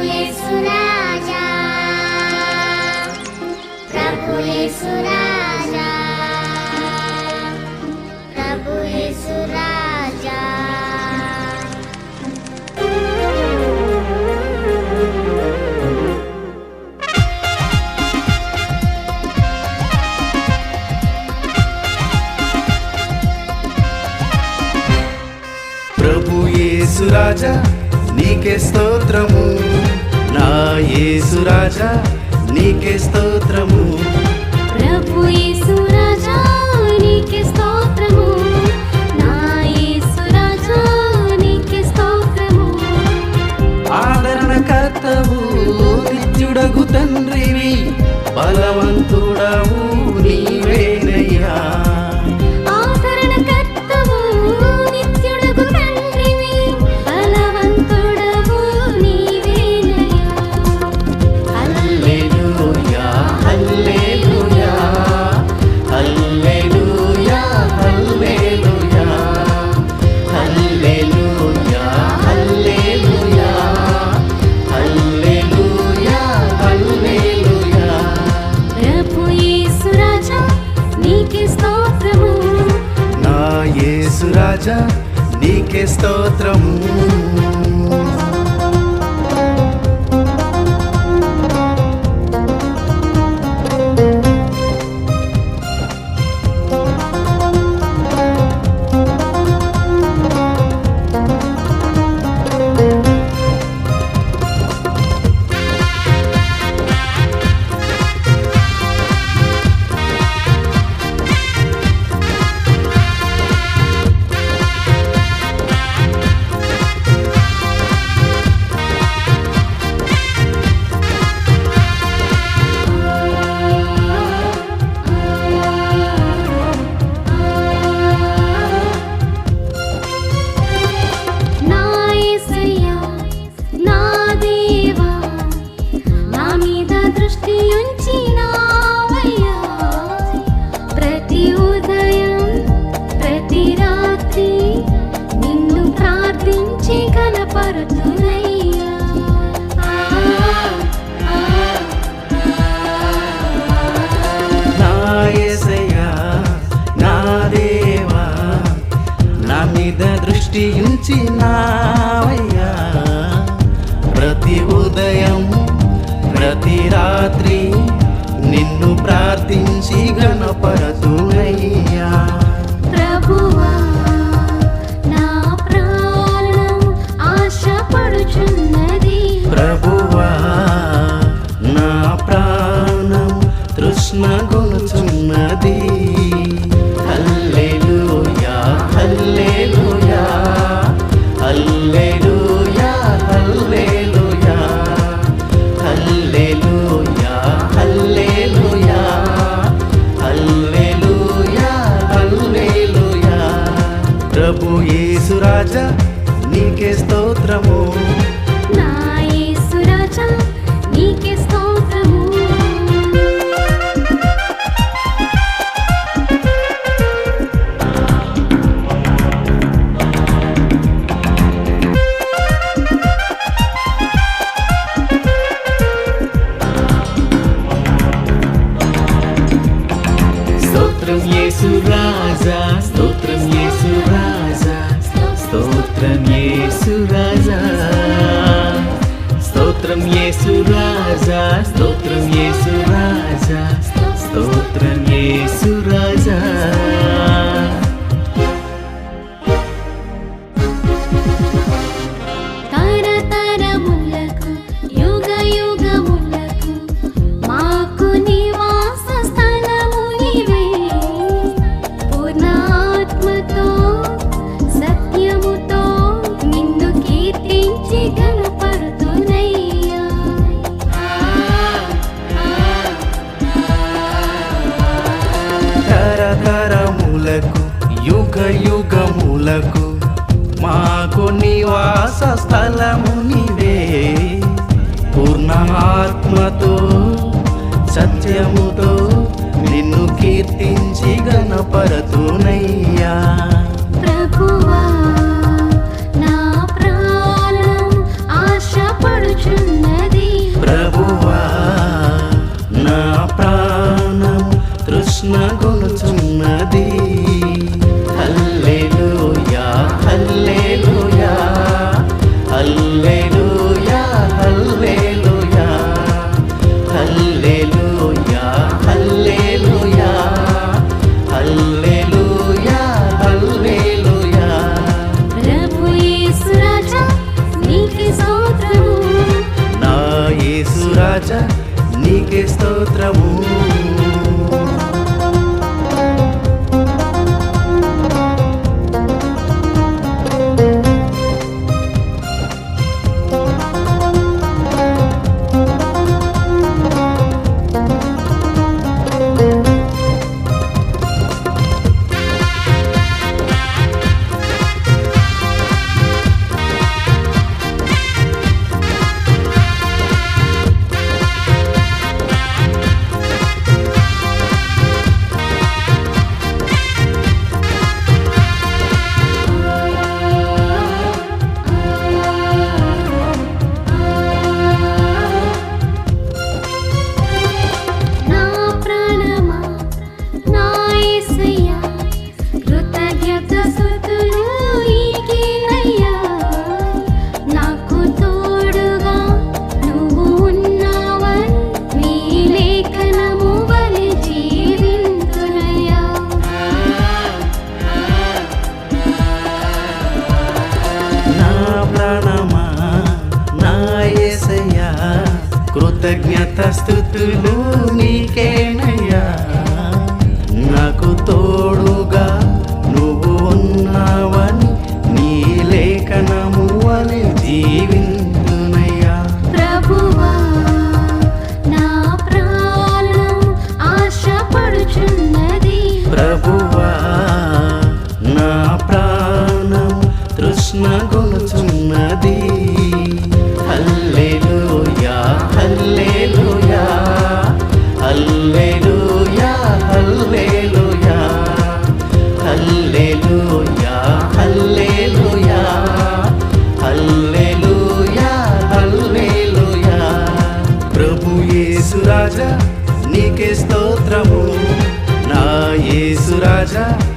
ప్రభుయేసురాజా. ప్రభుయేసురాజా. ప్రభుయేసురాజా. ప్రభుయేసురాజా నీకే స్తోత్రము. నా యేసు రాజా నీకే స్తోత్రము. ప్రభు యేసు రాజా నీకే స్తోత్రము. నా యేసు రాజా నీకే స్తోత్రము. ఆదరణకర్తవు నిత్యుడగు తండ్రివి బలవంతుడవు దృష్టి ఉంచినావయ్యా. ప్రతి ఉదయం రాత్రి నిన్ను ప్రార్థించి గణపరతునయ్యా ప్రభు యేసురాజా నీకే స్తోత్రము. నాయ యేసురాజా స్తోత్రం యేసురాజా స్తోత్రం యేసురాజా స్తోత్రం యేసురాజా యుగములకు మాకు నివాస స్థలము నివే. పూర్ణాత్మతో సత్యముతో నిన్ను కీర్తించి గణపరతునయ్యా ప్రభువా నా ప్రాణం కృష్ణ ప్రభువా కృతజ్ఞత స్థుతులు నీకే. రాజా నీకే స్తోత్రము. నా యేసు రాజా.